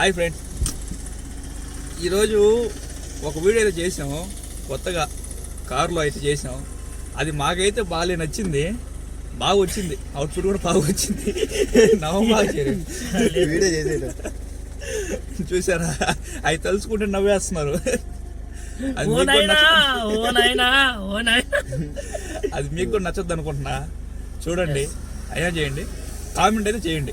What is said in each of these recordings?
Hi friends ఈరోజు ఒక video అయితే చేసాము కొత్తగా కారులో అయితే చేసాం అది మాకైతే బాగా నచ్చింది. బాగా వచ్చింది. అవుట్పుట్ కూడా బాగా వచ్చింది. నవ్వు బాగా చేరింది వీడియో చూసారా? అవి తలుచుకుంటే నవ్వేస్తున్నారు. అది మీకు కూడా నాయనా నచ్చ- ఓ నాయనా ఓ నాయనా. అది మీకు కూడా నచ్చద్దు అనుకుంటున్నా చూడండి అయినా చేయండి. కామెంట్ అయితే చేయండి.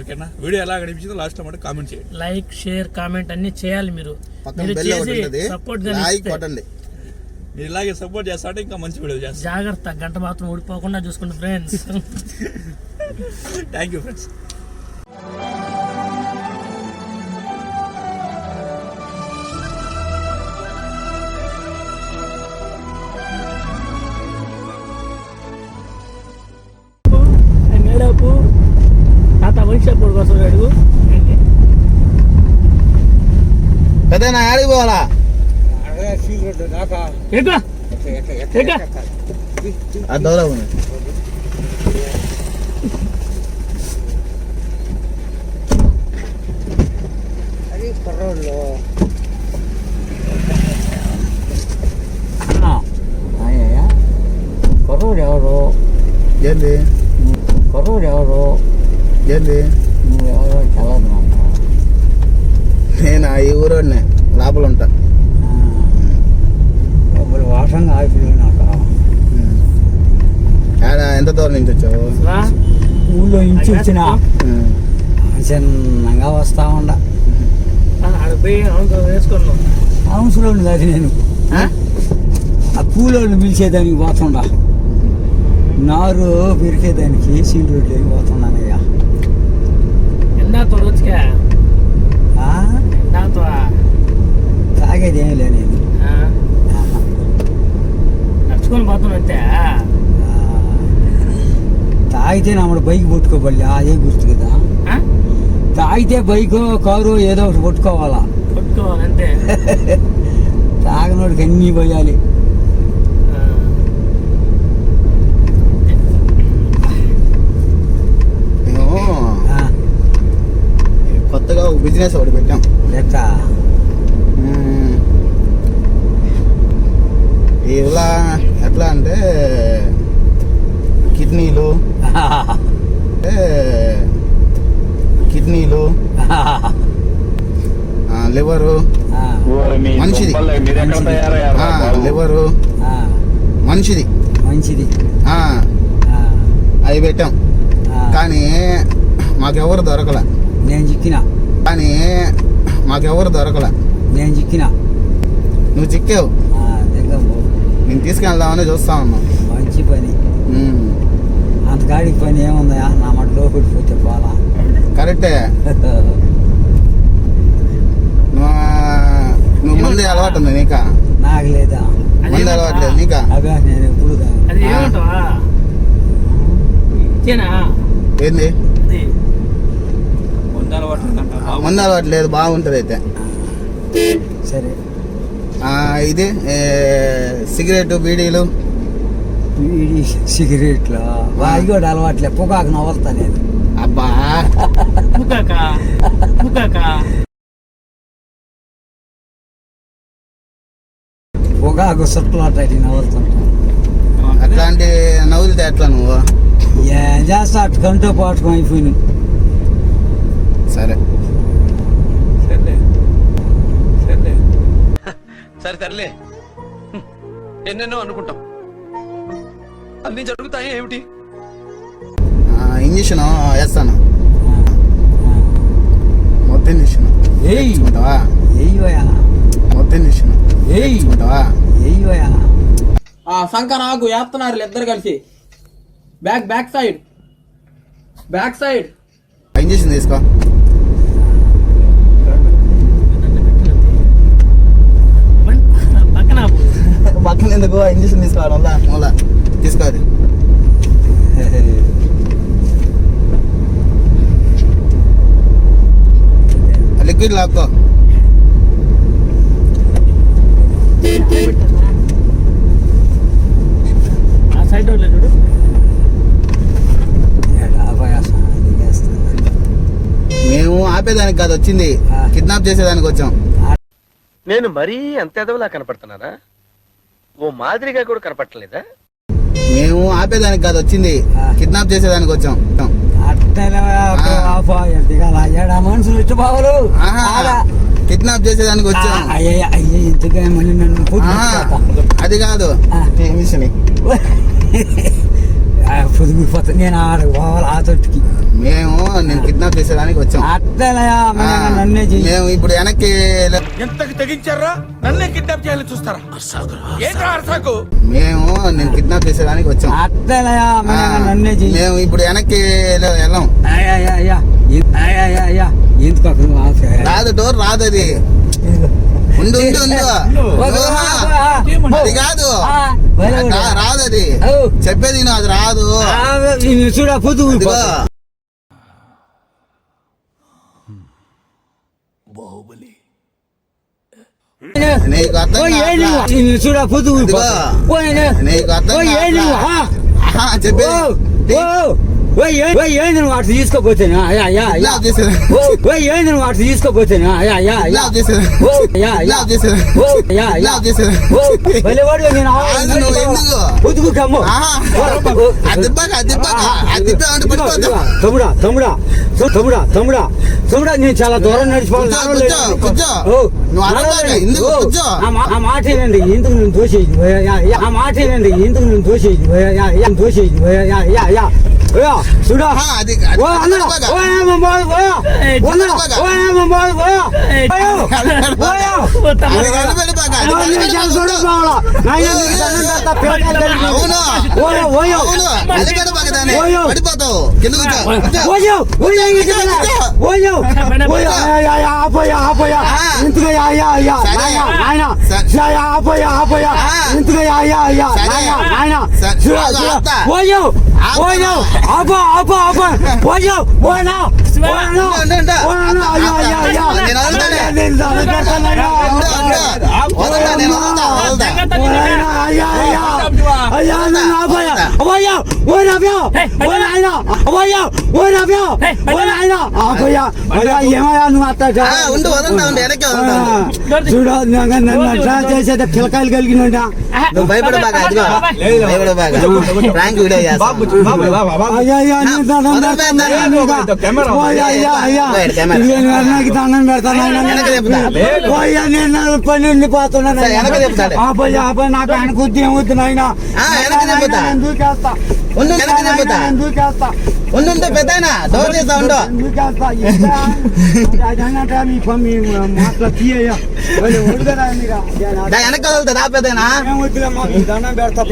ఓకేనా? వీడియో ఎలా కనిపించిందో లాస్ట్లో మాట కామెంట్ చేయండి. లైక్ షేర్ కామెంట్ అన్ని చేయాలి మీరు. మీరు చేసి సపోర్ట్ లైక్ కొట్టండి. మీరు ఇలాగే సపోర్ట్ చేస్తా అంటే ఇంకా మంచి వీడియో చేస్తాను జాగ్రత్త గంట మాత్రం ఊడిపోకుండా చూసుకోండి ఫ్రెండ్స్ థ్యాంక్ యూ ఫ్రెండ్స్ పెద్దనా ఆడికి పోవాలా ఎక్క ఎక్క ఆ దూరం ఉంది కొరవుడు ఎవరు ఏంది కొరవుడు ఎవరు ఏంది నువ్వు ఎవరో తెలదు నాకు నేను ఆ ఈ ఊరోడినే లోపల ఉంటా. ఒకరు వాసంగా ఆగిపోయి నాకు. ఆడ ఎంత దూరం నుంచి వచ్చావు? ఊళ్ళో ఇంచి వచ్చిన. చిన్నగా వస్తా ఉండ. అవసరం కాదు నేను. ఆ? కూలోళ్ళు పిలిచేదానికి పోతుండా. నారు పెరికేదానికి సీల్ రోడ్లోకి పోతున్నానయ్యా ఎండా తొడొచ్చుకా ఆ? తాగేది ఏం లే నేను ఆహా. నడుచుకొని పోతాం అంతే. ఆ. తాగితే నమ్మడు బైక్ పట్టుకోబడి అదే గుర్తు కదా? తాగితే బైక్ కారు ఏదో ఒకటి పట్టుకోవాలా. కొట్టుకోవాలి అంతే. తాగనోడికి అన్నీ పోయాలి. కొత్తగా ఒక బిజినెస్ ఒకటి పెట్టాం. లెక్క ఎట్లా అంటే కిడ్నీలు. అంటే కిడ్నీలు. ఆ, లివరు. ఆ, లివరు మంచిది ఆ, ఆ, అవి పెట్టాం. కానీ మాకెవరు దొరకలే. నేను చిక్కిన. కానీ మాకెవరు దొరకలే. నేను చిక్కిన. నువ్వు చిక్కావు. నేను తీసుకెళ్దామని చూస్తా ఉన్నాం. మంచి పని. ఉమ్. అంత గాడికి పని ఏముందా? నా మాట లోపడిపోతే పోలా కరెక్టే. నువ్వు నువ్వు ముందే అలవాటు ఉంది నీకా? నాకు లేదా? అది ముందు? అలవాటు లేదు నీకా? అబ్బా నేను ఎప్పుడు. అది ఏంది? అది. ముందు అలవాటు లేదు బాగుంటుంది అయితే సరే. ఇది ఏ, సిగరెట్ బీడీలు. బీడీ సిగరెట్లు? వాయి కూడా అలవాట్లే. పొగాకు నవ్వుతా నేను. అబ్బా. పొగాకు సుట్లాటి నవ్వుతుంటా అట్లాంటి నవ్వులతో ఎట్లా నువ్వు? ఏం చేస్తా? అటు కంటో పాటుకొని అయిపోయినాయి. సరే. సరే సర్లే. హ్మ్. ఎన్నెన్నో అనుకుంటాం. అన్ని జరుగుతాయి ఏమిటి? ఆ, ఇంజక్షన్ వేస్తాను. మొత్తం ఇంజక్షన్. ఏయ్యా మొత్తం ఇంజక్షన్. ఏయ్! వేసుకుంటావా ఏయ్యా ఆ సంఖ నాకు వేస్తున్నారు ఇద్దరు కలిసి. Back back side. Back side. Injection తీసుకో పక్కన ఆపు. పక్కన ఎందుకు ఇంజక్షన్ తీసుకోవాలి మళ్ళా తీసుకోవాలి లిక్విడ్ లాక్కో. సైడ్ చూడు. మేము ఆపేదానికి కాదు వచ్చింది. కిడ్నాప్ చేసేదానికి వచ్చాం. నేను మరీ అంత ఎదవలా కనపడుతున్నానా? ఓ మాదిరిగా కూడా కనపడలేదా మేము ఆపేదానికి కాదు వచ్చింది. ఆ. కిడ్నాప్ చేసేదానికి వచ్చాం. కిడ్నాప్ చేసేదానికి వచ్చాం. అది కాదు. పొద్దుపోతా నేను ఆడ పోవాలి ఆ తొట్టుకి మేము నేను కిడ్నాప్ చేసేదానికి వచ్చాం. ఆ. నన్నే మేము ఇప్పుడు వెనక్కి ఎంతకు తెగించారా? నన్నే కిడ్నాప్ చేయాలని చూస్తారా? అరసాకు మేము నేను కిడ్నాప్ చేసేదానికి వచ్చాం. ఆ. నన్నే మేము ఇప్పుడు వెనక్కి వెళ్ళాం అయ్యా ఎందుకు. రాదు డోర్ రాదు అది. ఉండు ఉండు ఉండు అది కాదు. రాదు అది. చెప్పేది నువ్వు అది రాదు. ఆ, ఇది చూడ పొద్దు ఇదిగో నీకు అర్థం కావట్లా. చూడ పొద్దు ఇదిగో. నీకు అర్థం చెప్పేది. ఏంది నువ్వు అటు తీసుకోపోతేనా ఏంది నువ్వు అటు తీసుకోపోతేనా? పొద్దుకు కమ్ము తమ్ముడా తమ్ముడా తమ్ముడా తమ్ముడా. తమ్ముడా నేను చాలా దూరం నడిచిపోవాలి. ఆ మాట ఏనండి ఎందుకు నేను దోషేది ఆ మాట ఏనండి ఎందుకు నేను దోషేది దోషేది ఆపోయా, ఆపోయా. ఇంతగా యా, యా, యా, సరే. నాయనా, నాయనా. సరే. Yeah, yeah, ఆపోయా, ఆపోయా. ఆ. ఇంతగా యా, యా, యా, సరే. నాయనా, నాయనా. సరే. చూడు, ఆగు, చూడు. ఆపుతా. ఓయో, ఆపుతా. ఓయో, ఆపో, ఆపో, ఆపో. ఓయో, ఓయనా, ఓయనా, ఉండు, ఉండు. ఓయనా, అయ్యా, అయ్యా, అయ్యా. నేను వదులుతానే. నేను దండం పెడతానయ్యా. ఉండు, ఉండు. వదలతా, నేను వదలతా, వదలతా. ఓయనా, అయ్యా, అయ్యా. అయ్యా, నన్ను ఆపోయా. అవ్వయ్యా, ఓ నావ్యా, ఓ నాయనా, అవ్వయ్యా, ఓ నావ్యా, ఓ నాయనా. ఆపోయా, అయ్యా, ఏమయ్యా నువ్వు అట్ట చా- ఆ, ఉండు వదలతా ఉండు వెనక్కి వదలతా ఉండు. ఆ, చూడు నన్ను నన్ను అట్లా చేసేది పిల్లకాయలు కలిగినోడా నువ్వు భయపడబాక ఇదిగో భయపడబాక ప్రాంక్ వీడియో బాబు చేస్తా బాబు బాబు బాబు అయ్యా అయ్యా నేను దండం వదలు, పెడతాను వదలు, నాయనా. వదలు, కెమెరా ఓ, అయ్యా, అయ్యా, అయ్యా. వదలు, కెమెరా. ఇదిగో నేను నాకు దండం పెడతాను నాయనా. వెనక్కి తిప్పుతా. ఓ, అయ్యా, నేను నా పని ఉండిపోతున్నాను సరే, వెనక్కి తిప్పుతాలే. ఆపయ్య ఆపయ్య నాకు ఆయన కొద్ది ఏమవుతుంది నాయన ఆ, వెనక్కి తిప్పుతా. నేను దూకేస్తా ఉండు నేను దూకేస్తా ఉండు పెద్దయినా డోర్ చేస్తా ఉండు దూకేస్తా ఇంకా అదనంటే మీ పని మాటలు తీయ్యా ఒడుగరా మీరు దా, వెనక్కి వదులుతా దా పెద్దయినా ఏమవుతుందమ్మా మీ దండం పెడతా